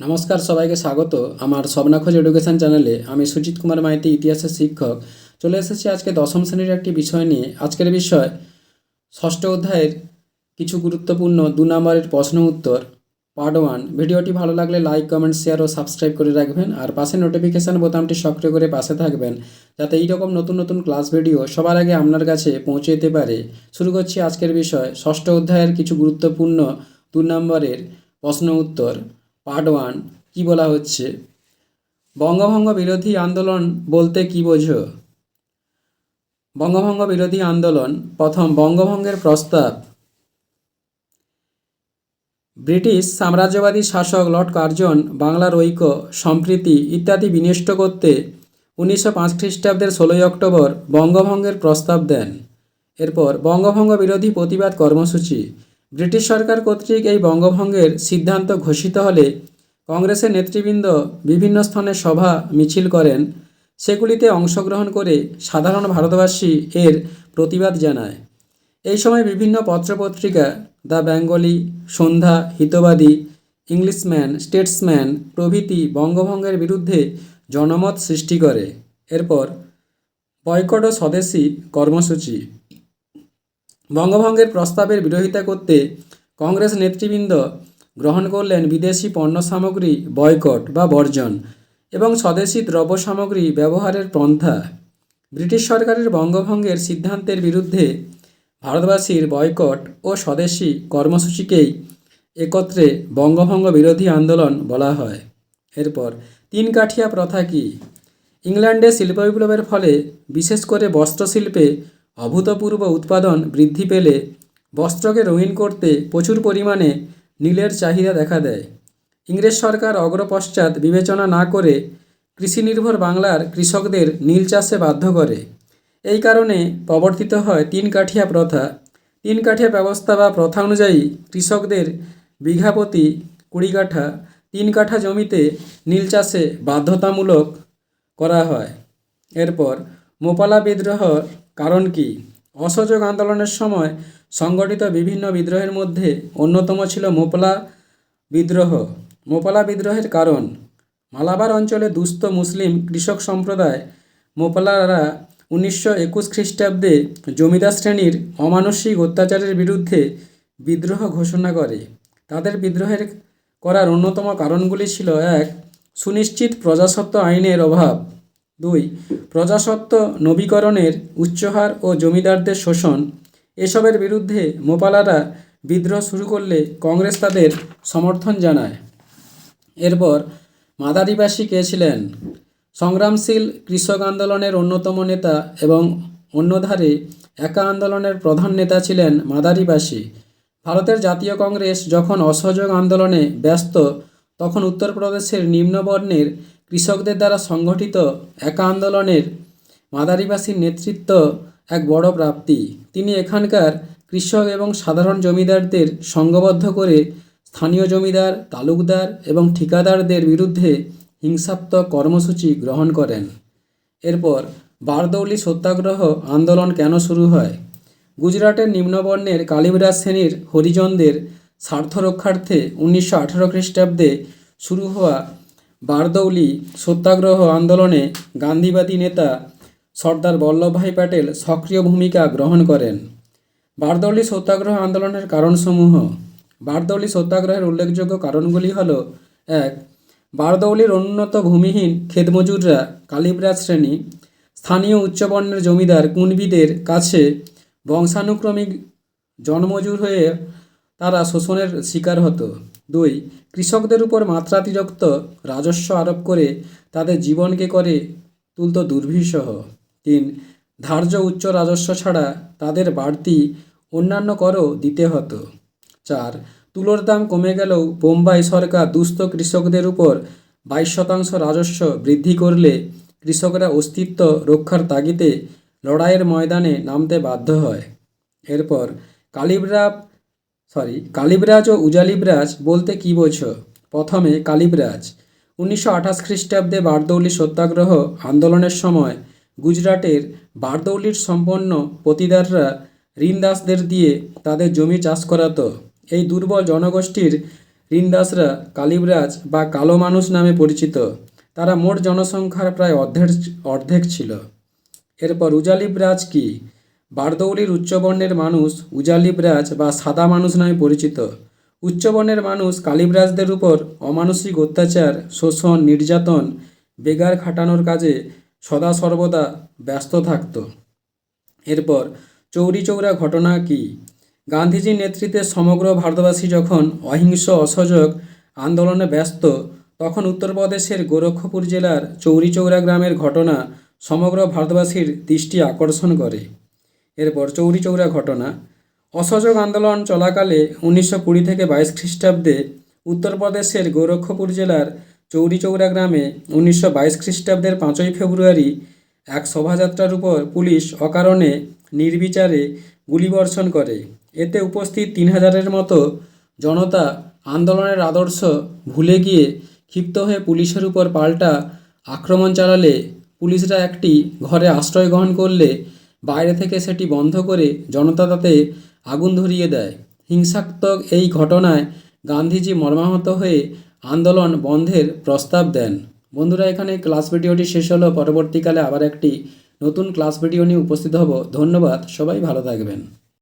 নমস্কার সবাইকে স্বাগত। আমার স্বপ্নাখোঁজ এডুকেশন চ্যানেলে আমি সুজিত কুমার মাইতি, ইতিহাসের শিক্ষক। চলে এসেছি আজকে দশম শ্রেণির একটি বিষয় নিয়ে। আজকের বিষয় ষষ্ঠ অধ্যায়ের কিছু গুরুত্বপূর্ণ দু নম্বরের প্রশ্ন উত্তর পার্ট ওয়ান ভিডিওটি ভালো লাগলে লাইক কমেন্ট শেয়ার ও সাবস্ক্রাইব করে রাখবেন আর পাশে নোটিফিকেশান বোতামটি সক্রিয় করে পাশে থাকবেন, যাতে এইরকম নতুন নতুন ক্লাস ভিডিও সবার আগে আপনার কাছে পৌঁছে যেতে পারে। শুরু করছি আজকের বিষয় ষষ্ঠ অধ্যায়ের কিছু গুরুত্বপূর্ণ দু নম্বরের প্রশ্ন উত্তর। পার্ট ওয়ান কী বলা হচ্ছে? বঙ্গভঙ্গ বিরোধী আন্দোলন বলতে কী বোঝো? বঙ্গভঙ্গ বিরোধী আন্দোলন, প্রথম বঙ্গভঙ্গের প্রস্তাব। ব্রিটিশ সাম্রাজ্যবাদী শাসক লর্ড কার্জন, বাংলার ঐক্য, সম্প্রীতি ইত্যাদি বিনষ্ট করতে উনিশশো পাঁচ খ্রিস্টাব্দের ষোলোই অক্টোবর বঙ্গভঙ্গের প্রস্তাব দেন। এরপর বঙ্গভঙ্গ বিরোধী প্রতিবাদ কর্মসূচি ব্রিটিশ সরকার কর্তৃক এই বঙ্গভঙ্গের সিদ্ধান্ত ঘোষিত হলে কংগ্রেসের নেতৃবৃন্দ বিভিন্ন স্থানে সভা, মিছিল করেন। সেগুলিতে অংশগ্রহণ করে সাধারণ ভারতবাসী এর প্রতিবাদ জানায়। এই সময় বিভিন্ন পত্রপত্রিকা, The Bengalee, Sandhya, Hitabadi, Englishman, Statesman প্রভৃতি বঙ্গভঙ্গের বিরুদ্ধে জনমত সৃষ্টি করে। এরপর বয়কট ও স্বদেশী কর্মসূচি। বঙ্গভঙ্গের প্রস্তাবের বিরোধিতা করতে কংগ্রেস নেতৃবৃন্দ গ্রহণ করলেন বিদেশি পণ্য সামগ্রী বয়কট বা বর্জন এবং স্বদেশি দ্রব্য সামগ্রী ব্যবহারের পন্থা। ব্রিটিশ সরকারের বঙ্গভঙ্গের সিদ্ধান্তের বিরুদ্ধে ভারতবাসীর বয়কট ও স্বদেশি কর্মসূচিকেই একত্রে বঙ্গভঙ্গ বিরোধী আন্দোলন বলা হয়। এরপর, তিন কাঠিয়া প্রথা কি? ইংল্যান্ডে শিল্প বিপ্লবের ফলে বিশেষ করে বস্ত্রশিল্পে অভূতপূর্ব উৎপাদন বৃদ্ধি পেলে বস্ত্রকে রঙিন করতে প্রচুর পরিমাণে নীলের চাহিদা দেখা দেয়। ইংরেজ সরকার অগ্রপশ্চাৎ বিবেচনা না করে কৃষিনির্ভর বাংলার কৃষকদের নীল চাষে বাধ্য করে। এই কারণে প্রবর্তিত হয় তিন কাঠিয়া প্রথা। তিন কাঠিয়া ব্যবস্থা বা প্রথা অনুযায়ী কৃষকদের বিঘা প্রতি কুড়ি কাঠা, তিন কাঠা জমিতে নীল চাষে বাধ্যতামূলক করা হয়। এরপর মোপালা বিদ্রোহর কারণ কি? অসহযোগ আন্দোলনের সময় সংগঠিত বিভিন্ন বিদ্রোহের মধ্যে অন্যতম ছিল মোপলা বিদ্রোহ। মোপলা বিদ্রোহের কারণ, মালাবার অঞ্চলে দুস্থ মুসলিম কৃষক সম্প্রদায় মোপলারা উনিশশো একুশ খ্রিস্টাব্দে জমিদার শ্রেণির অমানসিক অত্যাচারের বিরুদ্ধে বিদ্রোহ ঘোষণা করে। তাদের বিদ্রোহের করার অন্যতম কারণগুলি ছিল, এক, সুনিশ্চিত প্রজাসত্ব আইনের অভাব। দুই প্রজাসত্ব নবীকরণের উচ্চহার ও জমিদারদের শোষণ। এসবের বিরুদ্ধে মোপালারা বিদ্রোহ শুরু করলে কংগ্রেস তাদের সমর্থন জানায়। এরপর মাদারিবাসী কে ছিলেন? সংগ্রামশীল কৃষক আন্দোলনের অন্যতম নেতা এবং অন্যধারে একা আন্দোলনের প্রধান নেতা ছিলেন মাদারিবাসী। ভারতের জাতীয় কংগ্রেস যখন অসহযোগ আন্দোলনে ব্যস্ত, তখন উত্তরপ্রদেশের নিম্নবর্ণের কৃষকদের দ্বারা সংগঠিত একা আন্দোলনের মাদারিবাসীর নেতৃত্ব এক বড় প্রাপ্তি। তিনি এখানকার কৃষক এবং সাধারণ জমিদারদের সংঘবদ্ধ করে স্থানীয় জমিদার, তালুকদার এবং ঠিকাদারদের বিরুদ্ধে হিংসাত্মক কর্মসূচি গ্রহণ করেন। এরপর বারদৌলি সত্যাগ্রহ আন্দোলন কেন শুরু হয়? গুজরাটের নিম্নবর্ণের কালিবরাজ শ্রেণির হরিজনদের স্বার্থ রক্ষার্থে উনিশশো আঠেরো খ্রিস্টাব্দে শুরু হওয়া বারদৌলি সত্যাগ্রহ আন্দোলনে গান্ধীবাদী নেতা সর্দার বল্লভভাই প্যাটেল সক্রিয় ভূমিকা গ্রহণ করেন। বারদৌলি সত্যাগ্রহ আন্দোলনের কারণসমূহ। বারদৌলি সত্যাগ্রহের উল্লেখযোগ্য কারণগুলি হল, এক, বারদৌলির অনুন্নত ভূমিহীন খেতমজুররা কালিবরাজ শ্রেণি, স্থানীয় উচ্চবর্ণের জমিদার কুণবিদের কাছে বংশানুক্রমিক জন্মজুর হয়ে তারা শোষণের শিকার হতো। দুই, কৃষকদের উপর মাত্রাতিরিক্ত রাজস্ব আরোপ করে তাদের জীবনকে করে তুলত দুর্বিষহ তিন, ধার্য উচ্চ রাজস্ব ছাড়া তাদের বাড়তি অন্যান্য করও দিতে হতো। চার, তুলোর দাম কমে গেলেও বোম্বাই সরকার দুস্থ কৃষকদের উপর বাইশ শতাংশ রাজস্ব বৃদ্ধি করলে কৃষকরা অস্তিত্ব রক্ষার তাগিদে লড়াইয়ের ময়দানে নামতে বাধ্য হয়। এরপর কালিব্রাব সরি কালিবরাজ ও উজালিবরাজ বলতে কী বোঝো? প্রথমে কালিবরাজ উনিশশো আঠাশ খ্রিস্টাব্দে বারদৌলি সত্যাগ্রহ আন্দোলনের সময় গুজরাটের বারদৌলির সম্পন্ন পতিদাররা ঋণদাসদের দিয়ে তাদের জমি চাষ করাতো। এই দুর্বল জনগোষ্ঠীর ঋণদাসরা কালিব্রাজ বা কালো মানুষ নামে পরিচিত। তারা মোট জনসংখ্যার প্রায় অর্ধেক অর্ধেক ছিল। এরপর উজালিবরাজ কি? বারদৌলির উচ্চবর্ণের মানুষ উজালিব্রাজ বা সাদা মানুষ নামে পরিচিত। উচ্চবর্ণের মানুষ কালিব্রাজদের উপর অমানসিক অত্যাচার, শোষণ, নির্যাতন, বেগার খাটানোর কাজে সদা সর্বদা ব্যস্ত থাকত। এরপর চৌরি চৌরা ঘটনা কি? গান্ধীজির নেতৃত্বে সমগ্র ভারতবাসী যখন অহিংস, অসহযোগ আন্দোলনে ব্যস্ত, তখন উত্তরপ্রদেশের গোরক্ষপুর জেলার চৌরি চৌরা গ্রামের ঘটনা সমগ্র ভারতবাসীর দৃষ্টি আকর্ষণ করে। এরপর চৌরি চৌরা ঘটনা। অসহযোগ আন্দোলন চলাকালে উনিশশো কুড়ি থেকে বাইশ খ্রিস্টাব্দে উত্তরপ্রদেশের গোরক্ষপুর জেলার চৌরি চৌরা গ্রামে উনিশশো বাইশ খ্রিস্টাব্দের পাঁচই ফেব্রুয়ারি এক শোভাযাত্রার উপর পুলিশ অকারণে নির্বিচারে গুলিবর্ষণ করে। এতে উপস্থিত তিন হাজারের মতো জনতা আন্দোলনের আদর্শ ভুলে গিয়ে ক্ষিপ্ত হয়ে পুলিশের উপর পাল্টা আক্রমণ চালালে পুলিশরা একটি ঘরে আশ্রয় গ্রহণ করলে বাইরে থেকে সেটি বন্ধ করে জনতা তাতে আগুন ধরিয়ে দেয়। হিংসাত্মক এই ঘটনায় গান্ধীজি মর্মাহত হয়ে আন্দোলন বন্ধের প্রস্তাব দেন। বন্ধুরা, এখানে ক্লাস ভিডিওটি শেষ হলো। পরবর্তীকালে আবার একটি নতুন ক্লাস ভিডিও নিয়ে উপস্থিত হব। ধন্যবাদ। সবাই ভালো থাকবেন।